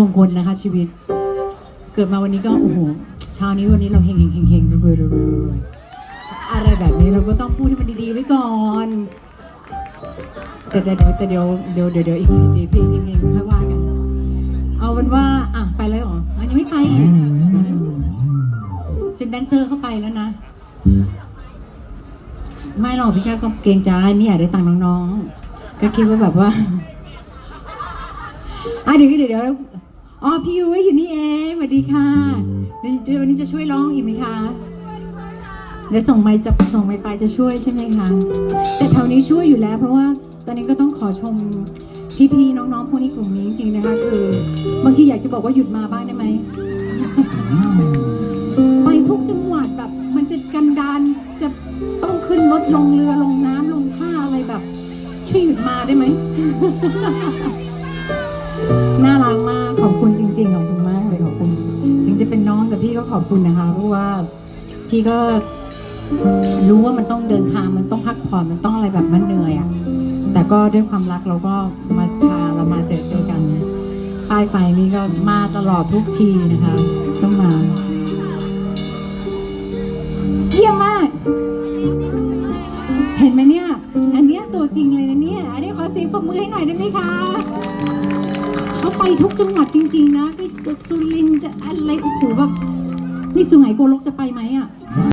มงคลนะคะชีวิต เกิดมาวันนี้ก็โอ้โหเช้านี้วันนี้เราเฮงเฮงเฮงเฮงรวยรวยรวยอะไรแบบนี้เราก็ต้องพูดให้มันดีๆไว้ก่อนแต่เดี๋ยวแต่เดี๋ยวเดี๋ยวเดี๋ยวเดี๋ยวอีกทีเพลงเฮงเฮงค่อยว่ากัน เอาเป็นว่าอะไปเลยเหรออันยังไม่ไปอีกจนแดนเซอร์เข้าไปแล้วนะ ไม่หรอกพี่ชาก็เกรงใจไม่อยากได้ตังค์น้องๆ ก็คิดว่าแบบว่าอะเดี๋ยวเดี๋ยวเดี๋ยว อ๋อพี่ยุ้ยอยู่นี่เองสวัสดีค่ะเดี๋ยววันนี้จะช่วยร้องอีกไหมคะเดี๋ยวส่งไม้จะส่งไม้ไปจะช่วยใช่ไหมคะแต่แถวนี้ช่วยอยู่แล้ว เพราะว่าตอนนี้ก็ต้องขอชมพี่ๆน้องๆพวกนี้กลุ่มนี้จริงๆนะคะคือบางทีอยากจะบอกว่าหยุดมาบ้างได้ไหมไปทุกจังหวัดแบบมันจะกันดานจะต้องขึ้นรถลงเรือลงน้ำลงท่าอะไรแบบช่วยหยุดมาได้ไหม เป็นน้องแต่พี่ก็ขอบคุณนะคะ เพราะว่าพี่ก็รู้ว่ามันต้องเดินทางมันต้องพักผ่อนมันต้องอะไรแบบมันเหนื่อยอะ่ะแต่ก็ด้วยความรักเราก็มาพาเรามาเจอเจอกันป้ายไฟนี่ก็มาตลอดทุกทีนะคะ ต้องมาเยี่ยมมาก เห็นไหมเนี่ย อันเนี้ยตัวจริงเลยนะเนี่ย อันนี้ขอเสียงปรบมือให้หน่อยได้ไหมคะ เขาไปทุกจังหวัดจริง ๆ นะที่จะสุรินทร์จะอะไรโอ้โหแบบนี่สุไหงโกลกจะไปไหมอะ